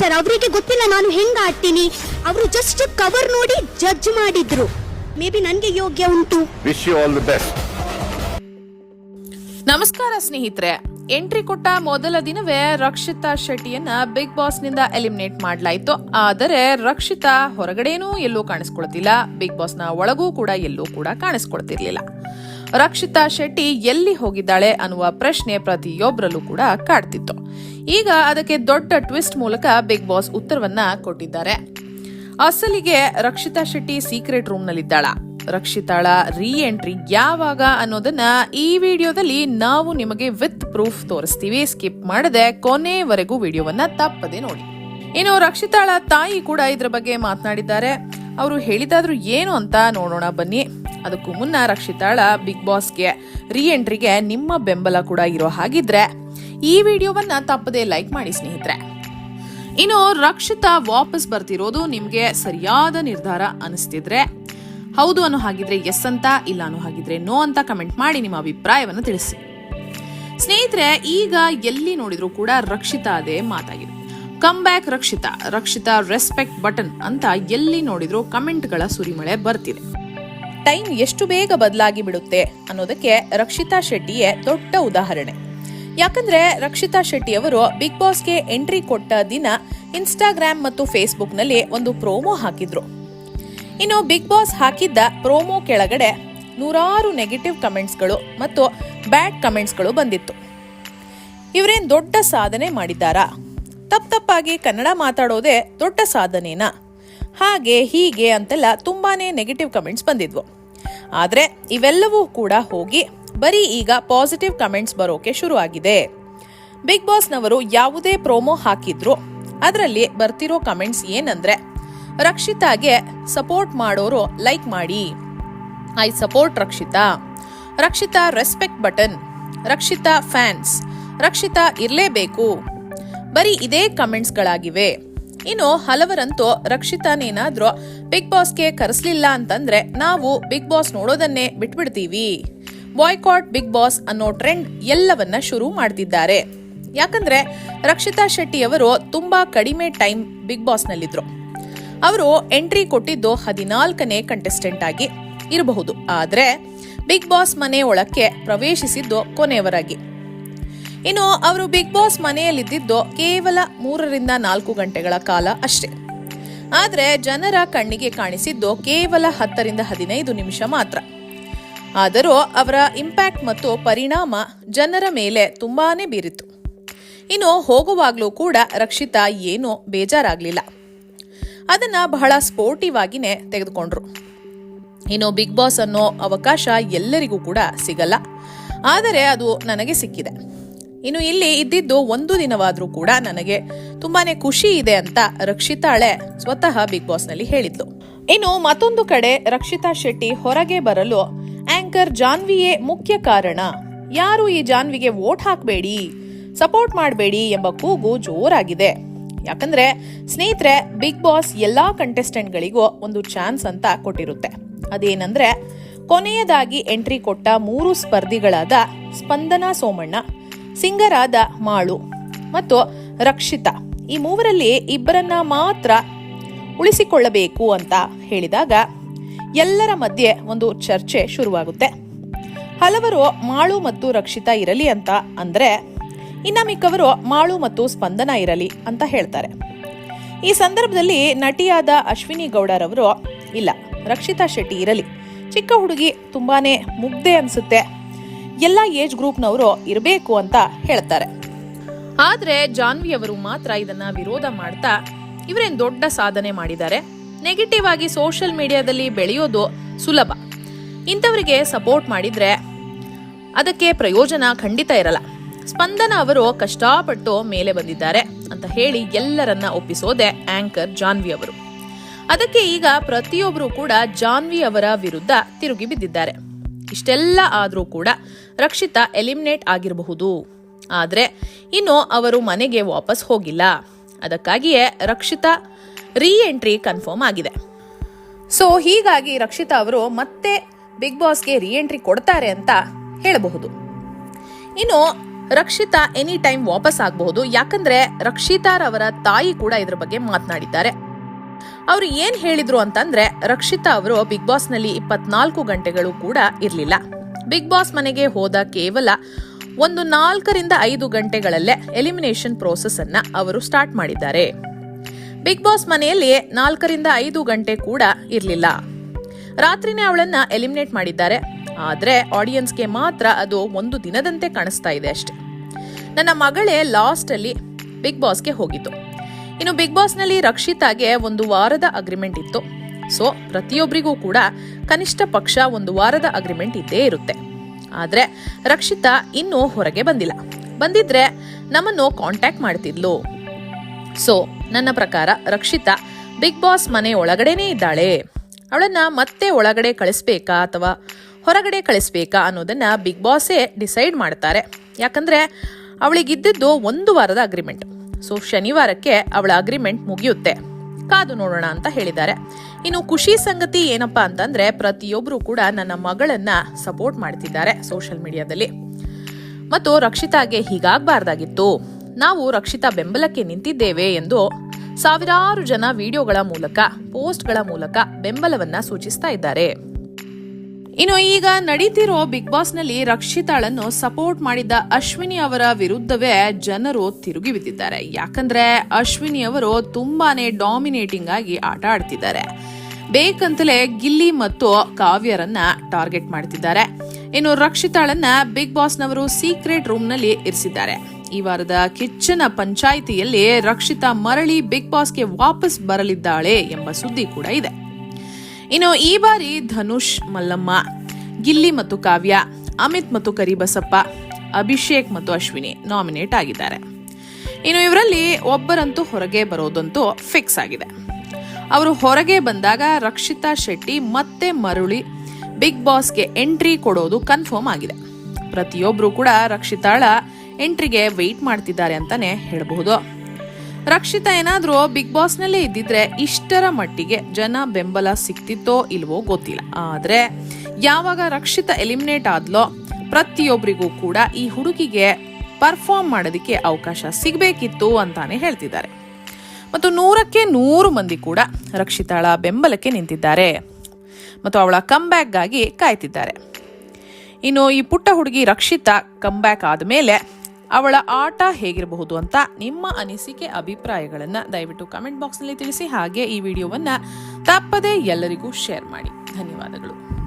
Sir ಅವರಿಗೆ ಗೊತ್ತಿಲ್ಲ ನಾನು ಹೆಂಗೆ ಆಡ್ತೀನಿ. ಅವರು ಜಸ್ಟ್ ಕವರ್ ನೋಡಿ ಜಡ್ಜ್ ಮಾಡಿದ್ರು. ಮೇ ಬಿ ನನಗೆ ಯೋಗ್ಯ ಉಂಟು. Wish you all the best ನಮಸ್ಕಾರ ಸ್ನೇಹಿತರೆ. ಎಂಟ್ರಿ ಕೊಟ್ಟ ಮೊದಲ ದಿನವೇ ರಕ್ಷಿತಾ ಶೆಟ್ಟಿಯನ್ನ ಬಿಗ್ ಬಾಸ್ನಿಂದ ಎಲಿಮಿನೇಟ್ ಮಾಡಲಾಯಿತು. ಆದರೆ ರಕ್ಷಿತಾ ಹೊರಗಡೆನೂ ಎಲ್ಲೂ ಕಾಣಿಸ್ಕೊಳ್ತಿಲ್ಲ. ಬಿಗ್ ಬಾಸ್ನ ನ ಒಳಗೂ ಕೂಡ ಎಲ್ಲೂ ಕೂಡ ಕಾಣಿಸ್ಕೊಳ್ತಿರ್ಲಿಲ್ಲ. ರಕ್ಷಿತಾ ಶೆಟ್ಟಿ ಎಲ್ಲಿ ಹೋಗಿದ್ದಾಳೆ ಅನ್ನುವ ಪ್ರಶ್ನೆ ಪ್ರತಿಯೊಬ್ಬರಲ್ಲೂ ಕೂಡ ಕಾಡ್ತಿತ್ತು. ಈಗ ಅದಕ್ಕೆ ದೊಡ್ಡ ಟ್ವಿಸ್ಟ್ ಮೂಲಕ ಬಿಗ್ ಬಾಸ್ ಉತ್ತರವನ್ನ ಕೊಟ್ಟಿದ್ದಾರೆ. ಅಸಲಿಗೆ ರಕ್ಷಿತಾ ಶೆಟ್ಟಿ ಸೀಕ್ರೆಟ್ ರೂಮ್ನಲ್ಲಿದ್ದಾಳ. ರಕ್ಷಿತಾಳ ರೀ ಎಂಟ್ರಿ ಯಾವಾಗ ಅನ್ನೋದನ್ನ ಈ ವಿಡಿಯೋದಲ್ಲಿ ನಾವು ನಿಮಗೆ ವಿತ್ ಪ್ರೂಫ್ ತೋರಿಸ್ತೀವಿ. ಸ್ಕಿಪ್ ಮಾಡದೆ ಕೊನೆವರೆಗೂ ವಿಡಿಯೋವನ್ನ ತಪ್ಪದೆ ನೋಡಿ. ಇನ್ನು ರಕ್ಷಿತಾಳ ತಾಯಿ ಕೂಡ ಇದ್ರ ಬಗ್ಗೆ ಮಾತನಾಡಿದ್ದಾರೆ. ಅವರು ಹೇಳಿದಾದ್ರೂ ಏನು ಅಂತ ನೋಡೋಣ ಬನ್ನಿ. ಅದಕ್ಕೂ ಮುನ್ನ ರಕ್ಷಿತಾಳ ಬಿಗ್ ಬಾಸ್ಗೆ ರೀ ಎಂಟ್ರಿಗೆ ನಿಮ್ಮ ಬೆಂಬಲ ಕೂಡ ಇರೋ ಹಾಗಿದ್ರೆ ಈ ವಿಡಿಯೋವನ್ನ ತಪ್ಪದೇ ಲೈಕ್ ಮಾಡಿ ಸ್ನೇಹಿತರೆ. ಇನ್ನು ರಕ್ಷಿತಾ ವಾಪಸ್ ಬರ್ತಿರೋದು ನಿಮ್ಗೆ ಸರಿಯಾದ ನಿರ್ಧಾರ ಅನಿಸ್ತಿದ್ರೆ ಹೌದು ಅನ್ನೋ ಹಾಗಿದ್ರೆ ಎಸ್ ಅಂತ, ಇಲ್ಲ ಅನ್ನೋ ಹಾಗಿದ್ರೆ ನೋ ಅಂತ ಕಮೆಂಟ್ ಮಾಡಿ ನಿಮ್ಮ ಅಭಿಪ್ರಾಯವನ್ನು ತಿಳಿಸಿ. ಸ್ನೇಹಿತರೆ, ಈಗ ಎಲ್ಲಿ ನೋಡಿದ್ರು ಕೂಡ ರಕ್ಷಿತಾ ಅದೇ ಮಾತಾಗಿದೆ. Come back Rakshita Rakshita respect button ಅಂತ ಎಲ್ಲಿ ನೋಡಿದ್ರು ಕಮೆಂಟ್ಗಳ ಸುರಿಮಳೆ ಬರ್ತಿದೆ. ಟೈಮ್ ಎಷ್ಟು ಬೇಗ ಬದಲಾಗಿ ಬಿಡುತ್ತೆ ಅನ್ನೋದಕ್ಕೆ ರಕ್ಷಿತಾ ಶೆಟ್ಟಿಯೇ ದೊಡ್ಡ ಉದಾಹರಣೆ. ಯಾಕಂದ್ರೆ ರಕ್ಷಿತಾ ಶೆಟ್ಟಿ ಅವರು ಬಿಗ್ ಬಾಸ್ಗೆ ಎಂಟ್ರಿ ಕೊಟ್ಟ ದಿನ ಇನ್ಸ್ಟಾಗ್ರಾಮ್ ಮತ್ತು ಫೇಸ್ಬುಕ್ನಲ್ಲಿ ಒಂದು ಪ್ರೋಮೋ ಹಾಕಿದ್ರು. ಇನ್ನು ಬಿಗ್ ಬಾಸ್ ಹಾಕಿದ್ದ ಪ್ರೋಮೋ ಕೆಳಗಡೆ ನೂರಾರು ನೆಗೆಟಿವ್ ಕಮೆಂಟ್ಸ್ಗಳು ಮತ್ತು ಬ್ಯಾಡ್ ಕಮೆಂಟ್ಸ್ಗಳು ಬಂದಿತ್ತು. ಇವರೇನ್ ದೊಡ್ಡ ಸಾಧನೆ ಮಾಡಿದ್ದಾರಾ? ತಪ್ಪ ತಪ್ಪಾಗಿ ಕನ್ನಡ ಮಾತಾಡೋದೇ ದೊಡ್ಡ ಸಾಧನೆನಾ? ಹಾಗೆ ಹೀಗೆ ಅಂತೆಲ್ಲ ತುಂಬಾನೇ ನೆಗೆಟಿವ್ ಕಮೆಂಟ್ಸ್ ಬಂದಿದ್ವು. ಆದ್ರೆ ಇವೆಲ್ಲವೂ ಕೂಡ ಹೋಗಿ ಬರೀ ಈಗ ಪಾಸಿಟಿವ್ ಕಮೆಂಟ್ಸ್ ಬರೋಕೆ ಶುರು ಆಗಿದೆ ಬಿಗ್ ಬಾಸ್ನವರು ಯಾವುದೇ ಪ್ರೋಮೋ ಹಾಕಿದ್ರು ಅದರಲ್ಲಿ ಬರ್ತಿರೋ ಕಮೆಂಟ್ಸ್ ಏನಂದ್ರೆ, ರಕ್ಷಿತಾಗೆ ಸಪೋರ್ಟ್ ಮಾಡೋರು ಲೈಕ್ ಮಾಡಿ. I support Rakshita. Rakshita respect button Rakshita fans Rakshita ಇರಲೇಬೇಕು. ಬರೀ ಇದೇ ಕಮೆಂಟ್ಸ್ಗಳಾಗಿವೆ ಇನ್ನು ಹಲವರಂತೂ ರಕ್ಷಿತಾನೇನಾದ್ರೂ ಬಿಗ್ ಬಾಸ್ಗೆ ಕರೆಸ್ಲಿಲ್ಲ ಅಂತಂದ್ರೆ ನಾವು ಬಿಗ್ ಬಾಸ್ ನೋಡೋದನ್ನೇ ಬಿಟ್ಬಿಡ್ತೀವಿ. ಬಾಯ್ಕಾಟ್ ಬಿಗ್ ಬಾಸ್ ಅನ್ನೋ ಟ್ರೆಂಡ್ ಎಲ್ಲವನ್ನ ಶುರು ಮಾಡ್ತಿದ್ದಾರೆ. ಯಾಕಂದ್ರೆ ರಕ್ಷಿತಾ ಶೆಟ್ಟಿ ಅವರು ತುಂಬಾ ಕಡಿಮೆ ಟೈಮ್ ಬಿಗ್ ಬಾಸ್ ನಲ್ಲಿದ್ರು. ಅವರು ಎಂಟ್ರಿ ಕೊಟ್ಟಿದ್ದು ಹದಿನಾಲ್ಕನೇ ಕಂಟೆಸ್ಟೆಂಟ್ ಆಗಿ ಇರಬಹುದು. ಆದ್ರೆ ಬಿಗ್ ಬಾಸ್ ಮನೆ ಒಳಕ್ಕೆ ಪ್ರವೇಶಿಸಿದ್ದು ಕೊನೆಯವರಾಗಿ. ಇನ್ನು ಅವರು ಬಿಗ್ ಬಾಸ್ ಮನೆಯಲ್ಲಿದ್ದಿದ್ದು ಕೇವಲ ಮೂರರಿಂದ ನಾಲ್ಕು ಗಂಟೆಗಳ ಕಾಲ ಅಷ್ಟೇ. ಆದ್ರೆ ಜನರ ಕಣ್ಣಿಗೆ ಕಾಣಿಸಿದ್ದು ಕೇವಲ ಹತ್ತರಿಂದ ಹದಿನೈದು ನಿಮಿಷ ಮಾತ್ರ. ಆದರೂ ಅವರ ಇಂಪ್ಯಾಕ್ಟ್ ಮತ್ತು ಪರಿಣಾಮ ಜನರ ಮೇಲೆ ತುಂಬಾನೇ ಬೀರಿತು ಇನ್ನು ಹೋಗುವಾಗಲೂ ಕೂಡ ರಕ್ಷಿತಾ ಏನೂ ಬೇಜಾರಾಗ್ಲಿಲ್ಲ. ಅದನ್ನ ಬಹಳ ಸ್ಪೋರ್ಟಿವ್ ಆಗಿನೇ ತೆಗೆದುಕೊಂಡ್ರು. ಇನ್ನು ಬಿಗ್ ಬಾಸ್ ಅನ್ನೋ ಅವಕಾಶ ಎಲ್ಲರಿಗೂ ಕೂಡ ಸಿಗಲ್ಲ. ಆದರೆ ಅದು ನನಗೆ ಸಿಕ್ಕಿದೆ. ಇನ್ನು ಇಲ್ಲಿ ಇದ್ದಿದ್ದು ಒಂದು ದಿನವಾದರೂ ಕೂಡ ನನಗೆ ತುಂಬಾನೇ ಖುಷಿ ಇದೆ ಅಂತ ರಕ್ಷಿತಾಳೆ ಸ್ವತಃ ಬಿಗ್ ಬಾಸ್ನಲ್ಲಿ ಹೇಳಿದ್ಲು. ಇನ್ನು ಮತ್ತೊಂದು ಕಡೆ ರಕ್ಷಿತಾ ಶೆಟ್ಟಿ ಹೊರಗೆ ಬರಲು ಆಂಕರ್ ಜಾನ್ವಿಯೇ ಮುಖ್ಯ ಕಾರಣ. ಯಾರು ಈ ಜಾನ್ವಿಗೆ ವೋಟ್ ಹಾಕಬೇಡಿ ಸಪೋರ್ಟ್ ಮಾಡಬೇಡಿ ಎಂಬ ಕೂಗು ಜೋರಾಗಿದೆ. ಯಾಕಂದ್ರೆ ಸ್ನೇಹಿತರೆ ಬಿಗ್ ಬಾಸ್ ಎಲ್ಲಾ ಕಂಟೆಸ್ಟೆಂಟ್ಗಳಿಗೂ ಒಂದು ಚಾನ್ಸ್ ಅಂತ ಕೊಟ್ಟಿರುತ್ತೆ. ಅದೇನಂದ್ರೆ ಕೊನೆಯದಾಗಿ ಎಂಟ್ರಿ ಕೊಟ್ಟ ಮೂರು ಸ್ಪರ್ಧಿಗಳಾದ ಸ್ಪಂದನಾ ಸೋಮಣ್ಣ ಸಿಂಗರಾದ ಮಾಳು ಮತ್ತು ರಕ್ಷಿತಾ. ಈ ಮೂವರಲ್ಲಿ ಇಬ್ಬರನ್ನ ಮಾತ್ರ ಉಳಿಸಿಕೊಳ್ಳಬೇಕು ಅಂತ ಹೇಳಿದಾಗ ಎಲ್ಲರ ಮಧ್ಯೆ ಒಂದು ಚರ್ಚೆ ಶುರುವಾಗುತ್ತೆ. ಹಲವರು ಮಾಳು ಮತ್ತು ರಕ್ಷಿತಾ ಇರಲಿ ಅಂತ ಅಂದ್ರೆ ಇನ್ನ ಮಿಕ್ಕವರು ಮಾಳು ಮತ್ತು ಸ್ಪಂದನ ಇರಲಿ ಅಂತ ಹೇಳ್ತಾರೆ. ಈ ಸಂದರ್ಭದಲ್ಲಿ ನಟಿಯಾದ ಅಶ್ವಿನಿ ಗೌಡರವರು ಇಲ್ಲ, ರಕ್ಷಿತಾ ಶೆಟ್ಟಿ ಇರಲಿ. ಚಿಕ್ಕ ಹುಡುಗಿ ತುಂಬಾನೇ ಮುಗ್ಧೆ ಅನ್ಸುತ್ತೆ. ಎಲ್ಲ ಏಜ್ ಗ್ರೂಪ್ನವರು ಇರಬೇಕು ಅಂತ ಹೇಳ್ತಾರೆ. ಆದ್ರೆ ಜಾನ್ವಿ ಅವರು ಮಾತ್ರ ಇದನ್ನ ವಿರೋಧ ಮಾಡ್ತಾ ಇವರೇನ್ ದೊಡ್ಡ ಸಾಧನೆ ಮಾಡಿದ್ದಾರೆ. ನೆಗೆಟಿವ್ ಆಗಿ ಸೋಷಿಯಲ್ ಮೀಡಿಯಾದಲ್ಲಿ ಬೆಳೆಯೋದು ಸುಲಭ. ಇಂಥವರಿಗೆ ಸಪೋರ್ಟ್ ಮಾಡಿದ್ರೆ ಅದಕ್ಕೆ ಪ್ರಯೋಜನ ಖಂಡಿತ ಇರಲ್ಲ. ಸ್ಪಂದನ ಅವರು ಕಷ್ಟಪಟ್ಟು ಮೇಲೆ ಬಂದಿದ್ದಾರೆ ಅಂತ ಹೇಳಿ ಎಲ್ಲರನ್ನ ಒಪ್ಪಿಸೋದೆ ಆಂಕರ್ ಜಾನ್ವಿ ಅವರು. ಅದಕ್ಕೆ ಈಗ ಪ್ರತಿಯೊಬ್ಬರು ಕೂಡ ಜಾನ್ವಿ ಅವರ ವಿರುದ್ಧ ತಿರುಗಿ ಬಿದ್ದಿದ್ದಾರೆ. ಇಷ್ಟೆಲ್ಲ ಆದರೂ ಕೂಡ ರಕ್ಷಿತಾ ಎಲಿಮಿನೇಟ್ ಆಗಿರಬಹುದು. ಆದರೆ ಇನ್ನು ಅವರು ಮನೆಗೆ ವಾಪಸ್ ಹೋಗಿಲ್ಲ. ಅದಕ್ಕಾಗಿಯೇ ರಕ್ಷಿತಾ ರೀ ಎಂಟ್ರಿ ಕನ್ಫರ್ಮ್ ಆಗಿದೆ. ಸೊ ಹೀಗಾಗಿ ರಕ್ಷಿತಾ ಅವರು ಮತ್ತೆ ಬಿಗ್ ಬಾಸ್ಗೆ ರೀ ಎಂಟ್ರಿ ಕೊಡ್ತಾರೆ ಅಂತ ಹೇಳಬಹುದು. ಇನ್ನು ರಕ್ಷಿತಾ ಎನಿ ಟೈಮ್ ವಾಪಸ್ ಆಗಬಹುದು. ಯಾಕಂದ್ರೆ ರಕ್ಷಿತಾರವರ ತಾಯಿ ಕೂಡ ಇದ್ರ ಬಗ್ಗೆ ಮಾತನಾಡಿದ್ದಾರೆ. ಅವರು ಏನ್ ಹೇಳಿದ್ರು ಅಂತಂದ್ರೆ ರಕ್ಷಿತಾ ಅವರು ಬಿಗ್ ಬಾಸ್ನಲ್ಲಿ ಇಪ್ಪತ್ನಾಲ್ಕು ಗಂಟೆಗಳು ಕೂಡ ಇರಲಿಲ್ಲ. ಬಿಗ್ ಬಾಸ್ ಮನೆಗೆ ಹೋದ ಕೇವಲ ಒಂದು ನಾಲ್ಕರಿಂದ ಐದು ಗಂಟೆಗಳಲ್ಲೇ ಎಲಿಮಿನೇಷನ್ ಪ್ರೋಸೆಸ್ ಅನ್ನ ಅವರು ಸ್ಟಾರ್ಟ್ ಮಾಡಿದ್ದಾರೆ. ಬಿಗ್ ಬಾಸ್ ಮನೆಯಲ್ಲಿ ನಾಲ್ಕರಿಂದ ಐದು ಗಂಟೆ ಕೂಡ ಇರಲಿಲ್ಲ. ರಾತ್ರಿನೇ ಅವಳನ್ನ ಎಲಿಮಿನೇಟ್ ಮಾಡಿದ್ದಾರೆ. ಆದ್ರೆ ಆಡಿಯನ್ಸ್ಗೆ ಮಾತ್ರ ಅದು ಒಂದು ದಿನದಂತೆ ಕಾಣಿಸ್ತಾ ಇದೆ ಅಷ್ಟೆ. ನನ್ನ ಮಗಳೇ ಲಾಸ್ಟ್ ಅಲ್ಲಿ ಬಿಗ್ ಬಾಸ್ಗೆ ಹೋಗಿತ್ತು ಇನ್ನು ಬಿಗ್ ಬಾಸ್ನಲ್ಲಿ ರಕ್ಷಿತಾಗೆ ಒಂದು ವಾರದ ಅಗ್ರಿಮೆಂಟ್ ಇತ್ತು. ಸೊ ಪ್ರತಿಯೊಬ್ಬರಿಗೂ ಕೂಡ ಕನಿಷ್ಠ ಪಕ್ಷ ಒಂದು ವಾರದ ಅಗ್ರಿಮೆಂಟ್ ಇದ್ದೇ ಇರುತ್ತೆ. ಆದ್ರೆ, ರಕ್ಷಿತಾ ಇನ್ನೂ ಹೊರಗೆ ಬಂದಿಲ್ಲ. ಬಂದಿದ್ರೆ ನಮ್ಮನ್ನು ಕಾಂಟ್ಯಾಕ್ಟ್ ಮಾಡ್ತಿದ್ಲು. ಸೊ ನನ್ನ ಪ್ರಕಾರ ರಕ್ಷಿತಾ ಬಿಗ್ ಬಾಸ್ ಮನೆ ಒಳಗಡೆನೇ ಇದ್ದಾಳೆ. ಅವಳನ್ನ ಮತ್ತೆ ಒಳಗಡೆ ಕಳಿಸ್ಬೇಕಾ ಅಥವಾ ಹೊರಗಡೆ ಕಳಿಸ್ಬೇಕಾ ಅನ್ನೋದನ್ನ ಬಿಗ್ ಬಾಸೇ ಡಿಸೈಡ್ ಮಾಡ್ತಾರೆ. ಯಾಕಂದ್ರೆ, ಅವಳಿಗಿದ್ದದ್ದು ಒಂದು ವಾರದ ಅಗ್ರಿಮೆಂಟ್ ಸೊ ಶನಿವಾರಕ್ಕೆ ಅವಳ ಅಗ್ರಿಮೆಂಟ್ ಮುಗಿಯುತ್ತೆ. ಕಾದು ನೋಡೋಣ ಅಂತ ಹೇಳಿದ್ದಾರೆ. ಇನ್ನು ಖುಷಿ ಸಂಗತಿ ಏನಪ್ಪಾ ಅಂತಂದ್ರೆ ಪ್ರತಿಯೊಬ್ಬರು ಕೂಡ ನನ್ನ ಮಗಳನ್ನ ಸಪೋರ್ಟ್ ಮಾಡ್ತಿದ್ದಾರೆ ಸೋಷಿಯಲ್ ಮೀಡಿಯಾದಲ್ಲಿ ಮತ್ತು ರಕ್ಷಿತಾಗೆ ಹೀಗಾಗಬಾರ್ದಾಗಿತ್ತು. ನಾವು ರಕ್ಷಿತಾ ಬೆಂಬಲಕ್ಕೆ ನಿಂತಿದ್ದೇವೆ ಎಂದು ಸಾವಿರಾರು ಜನ ವಿಡಿಯೋಗಳ ಮೂಲಕ ಪೋಸ್ಟ್ಗಳ ಮೂಲಕ ಬೆಂಬಲವನ್ನ ಸೂಚಿಸ್ತಾ ಇದ್ದಾರೆ. ಇನ್ನು ಈಗ ನಡೀತಿರೋ ಬಿಗ್ ಬಾಸ್ನಲ್ಲಿ ರಕ್ಷಿತಾಳನ್ನು ಸಪೋರ್ಟ್ ಮಾಡಿದ್ದ ಅಶ್ವಿನಿ ಅವರ ವಿರುದ್ಧವೇ ಜನರು ತಿರುಗಿ ಬಿದ್ದಿದ್ದಾರೆ. ಯಾಕಂದ್ರೆ ಅಶ್ವಿನಿ ಅವರು ತುಂಬಾನೇ ಡಾಮಿನೇಟಿಂಗ್ ಆಗಿ ಆಟ ಆಡ್ತಿದ್ದಾರೆ. ಬೇಕಂತಲೇ ಗಿಲ್ಲಿ ಮತ್ತು ಕಾವ್ಯರನ್ನ ಟಾರ್ಗೆಟ್ ಮಾಡ್ತಿದ್ದಾರೆ. ಇನ್ನು ರಕ್ಷಿತಾಳನ್ನ ಬಿಗ್ ಬಾಸ್ನವರು ಸೀಕ್ರೆಟ್ ರೂಮ್ನಲ್ಲಿ ಇರಿಸಿದ್ದಾರೆ. ಈ ವಾರದ ಕಿಚ್ಚನ ಪಂಚಾಯಿತಿಯಲ್ಲಿ ರಕ್ಷಿತಾ ಮರಳಿ ಬಿಗ್ ಬಾಸ್ಗೆ ವಾಪಸ್ ಬರಲಿದ್ದಾಳೆ ಎಂಬ ಸುದ್ದಿ ಕೂಡ ಇದೆ. ಇನ್ನು ಈ ಬಾರಿ ಧನುಷ್, ಮಲ್ಲಮ್ಮ, ಗಿಲ್ಲಿ ಮತ್ತು ಕಾವ್ಯ, ಅಮಿತ್ ಮತ್ತು ಕರಿಬಸಪ್ಪ, ಅಭಿಷೇಕ್ ಮತ್ತು ಅಶ್ವಿನಿ ನಾಮಿನೇಟ್ ಆಗಿದ್ದಾರೆ. ಇನ್ನು ಇವರಲ್ಲಿ ಒಬ್ಬರಂತೂ ಹೊರಗೆ ಬರೋದಂತೂ ಫಿಕ್ಸ್ ಆಗಿದೆ. ಅವರು ಹೊರಗೆ ಬಂದಾಗ ರಕ್ಷಿತಾ ಶೆಟ್ಟಿ ಮತ್ತೆ ಮರುಳಿ ಬಿಗ್ ಬಾಸ್ಗೆ ಎಂಟ್ರಿ ಕೊಡೋದು ಕನ್ಫರ್ಮ್ ಆಗಿದೆ. ಪ್ರತಿಯೊಬ್ಬರು ಕೂಡ ರಕ್ಷಿತಾಳ ಎಂಟ್ರಿಗೆ ವೆಯ್ಟ್ ಮಾಡ್ತಿದ್ದಾರೆ ಅಂತಾನೆ ಹೇಳಬಹುದು. ರಕ್ಷಿತಾ ಏನಾದರೂ ಬಿಗ್ ಬಾಸ್ ನಲ್ಲೇ ಇದ್ದಿದ್ರೆ ಇಷ್ಟರ ಮಟ್ಟಿಗೆ ಜನ ಬೆಂಬಲ ಸಿಕ್ತಿತ್ತೋ ಇಲ್ವೋ ಗೊತ್ತಿಲ್ಲ. ಆದ್ರೆ ಯಾವಾಗ ರಕ್ಷಿತಾ ಎಲಿಮಿನೇಟ್ ಆದ್ಲೋ ಪ್ರತಿಯೊಬ್ಬರಿಗೂ ಕೂಡ ಈ ಹುಡುಗಿಗೆ ಪರ್ಫಾರ್ಮ್ ಮಾಡೋದಕ್ಕೆ ಅವಕಾಶ ಸಿಗಬೇಕಿತ್ತು ಅಂತಾನೆ ಹೇಳ್ತಿದ್ದಾರೆ. ಮತ್ತು ನೂರಕ್ಕೆ ನೂರು ಮಂದಿ ಕೂಡ ರಕ್ಷಿತಾಳ ಬೆಂಬಲಕ್ಕೆ ನಿಂತಿದ್ದಾರೆ. ಮತ್ತು ಅವಳ ಕಮ್ಬ್ಯಾಕ್ಗಾಗಿ ಕಾಯ್ತಿದ್ದಾರೆ. ಇನ್ನು ಈ ಪುಟ್ಟ ಹುಡುಗಿ ರಕ್ಷಿತಾ ಕಮ್ಬ್ಯಾಕ್ ಆದಮೇಲೆ ಅವಳ ಆಟ ಹೇಗಿರಬಹುದು ಅಂತ ನಿಮ್ಮ ಅನಿಸಿಕೆ, ಅಭಿಪ್ರಾಯಗಳನ್ನು ದಯವಿಟ್ಟು ಕಮೆಂಟ್ ಬಾಕ್ಸ್ನಲ್ಲಿ ತಿಳಿಸಿ. ಹಾಗೆ ಈ ವಿಡಿಯೋವನ್ನು ತಪ್ಪದೇ ಎಲ್ಲರಿಗೂ ಶೇರ್ ಮಾಡಿ. ಧನ್ಯವಾದಗಳು.